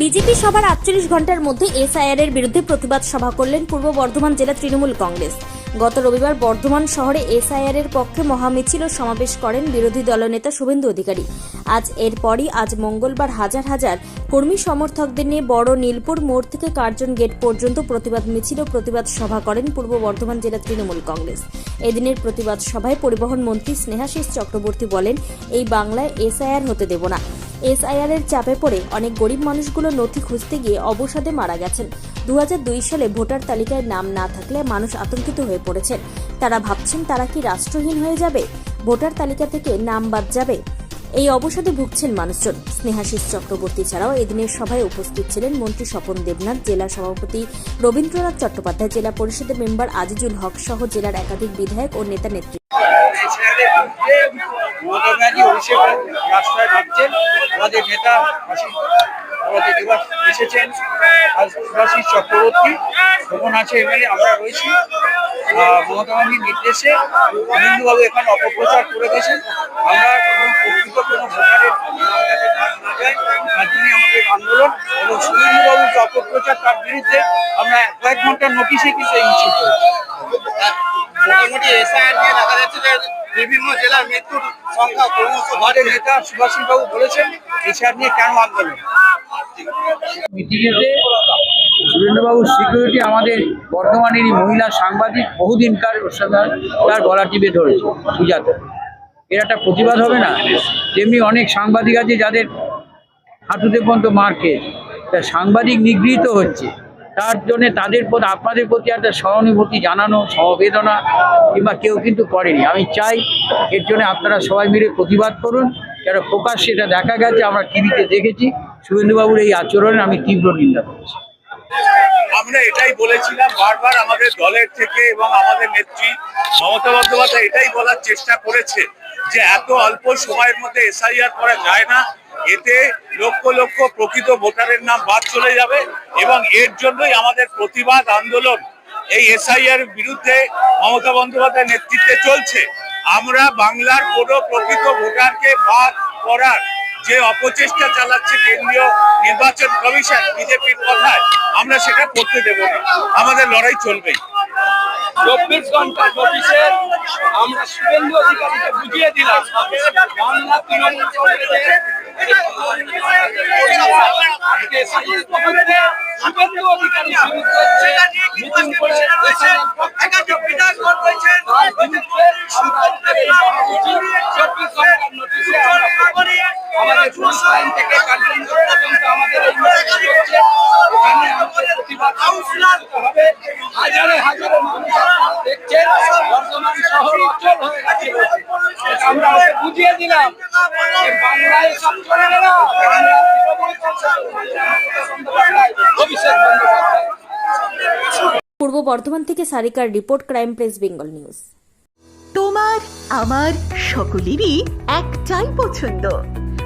BJP সভার আটচল্লিশ ঘণ্টার মধ্যে এসআইআর এর বিরুদ্ধে প্রতিবাদ সভা করলেন পূর্ব বর্ধমান জেলা তৃণমূল কংগ্রেস। গত রবিবার বর্ধমান শহরে এসআইআর এর পক্ষে মহামিছিল সমাবেশ করেন বিরোধী দলনেতা শুভেন্দু অধিকারী। আজ এরপরই আজ মঙ্গলবার হাজার হাজার কর্মী সমর্থকদের নিয়ে বড় নীলপুর মোড় থেকে কার্জন গেট পর্যন্ত প্রতিবাদ মিছিল ও প্রতিবাদ সভা করেন পূর্ব বর্ধমান জেলা তৃণমূল কংগ্রেস। এদিনের প্রতিবাদ সভায় পরিবহন মন্ত্রী স্নেহাশিস চক্রবর্তী বলেন, এই বাংলায় এসআইআর হতে দেব না। এসআইআর এর চাপে পড়ে অনেক গরিব মানুষগুলো নথি খুঁজতে গিয়ে অবসাদে মারা গেছেন। দু হাজার দুই সালে ভোটার তালিকায় নাম না থাকলে মানুষ আতঙ্কিত হয়ে পড়েছেন। তারা ভাবছেন তারা কি রাষ্ট্রহীন হয়ে যাবে? ভোটার তালিকা থেকে নাম বাদ যাবে? এই অবসাদে ভুগছেন মানুষজন। স্নেহাশিস চক্রবর্তী ছাড়াও এদিনের সভায় উপস্থিত ছিলেন মন্ত্রী স্বপন দেবনাথ, জেলা সভাপতি রবীন্দ্রনাথ চট্টোপাধ্যায়, জেলা পরিষদের মেম্বার আজিজুল হক সহ জেলার একাধিক বিধায়ক ও নেতা নেত্রী। রাস্তায় আমাদের নেতা আমাদের দিবস এসেছেন সুভাষিস চক্রবর্তী। তখন আছে এমএলএ আমরা রয়েছি মমতা ব্যানার্জির নির্দেশে গোবিন্দবাবু এখানে অপপ্রচার করে গেছেন আমরা কোনো প্রকৃত কোনো ভোটারের তার জন্য আমাদের আন্দোলন এবং সুরেন্দ্রবাবুর যে অপপ্রচার তার বিরুদ্ধে আমরা কয়েক ঘণ্টার নোটিশে কিন্তু এই মিছিল মোটামুটি এসআইআর নিয়ে দেখা যাচ্ছে যে বিভিন্ন জেলার মৃত্যুর সংখ্যা ক্রমশ নেতা সুভাষিস বাবু বলেছেন এসআর নিয়ে কেন আন্দোলন? মিটিংয়েতে সুরেন্দ্রবাবুর সিকিউরিটি আমাদের বর্ধমানেরই মহিলা সাংবাদিক বহুদিনকার তার গলা টিপে ধরেছে সুজাতা এর একটা প্রতিবাদ হবে না? তেমনি অনেক সাংবাদিক আছে যাদের হাঁটুতে পর্যন্ত মার খেয়েছে। তা সাংবাদিক নিগৃহীত হচ্ছে। তার জন্য তাদের প্রতি, আপনাদের প্রতি একটা সহানুভূতি জানানো, সমবেদনা কিংবা কেউ কিন্তু করেনি। আমি চাই এর জন্য আপনারা সবাই মিলে প্রতিবাদ করুন। কেন প্রকাশ্যে এটা দেখা গেছে, আমরা টিভিতে দেখেছি। শুভেন্দুবাবুর এই আচরণে আমি তীব্র নিন্দা করছি। আমরা এটাই বলেছিলাম বারবার আমাদের দলের থেকে এবং আমাদের নেত্রী মমতা বন্দ্যোপাধ্যায় এটাই বলার চেষ্টা করেছে যে এত অল্প সময়ের মধ্যে এসআইআর করা যায় না। এতে লক্ষ লক্ষ প্রকৃত ভোটারের নাম বাদ চলে যাবে এবং এর জন্যই আমাদের প্রতিবাদ আন্দোলন এই এসআইআর বিরুদ্ধে মমতা বন্দ্যোপাধ্যায়ের নেতৃত্বে চলছে। আমরা বাংলার কোনো প্রকৃত ভোটারকে বাদ করার যে অপচেষ্টা চালাচ্ছে কেন্দ্রীয় নির্বাচন কমিশন বিজেপির কথায় আমরা সেটা করতে দেব না। আমাদের লড়াই চলবেই। চব্বিশ ঘণ্টা নোটিশে আমরা শুভেন্দু অধিকারীকে বুঝিয়ে দিলাম বাংলা তৃণমূল কংগ্রেসের শুভেন্দু অধিকারী বিরুদ্ধে মিটিং করে চব্বিশ ঘণ্টার নোটিশে আমাদের পুলিশ লাইন থেকে কার্জন পর্যন্ত আমাদের এই চলছে এখানে আমাদের প্রতিবাদ হবে। হাজারে হাজারে মানুষ দেখছেন বর্তমান শহর অচল হয়ে গেছে। আমরা বুঝিয়ে দিলাম যে বাংলায় সব বন্দ্যোপাধ্যায়, অভিষেক পূর্ব বর্ধমান থেকে সারিকার report crime press Bengal news. তোমার আমার সকলেরই একটাই পছন্দ।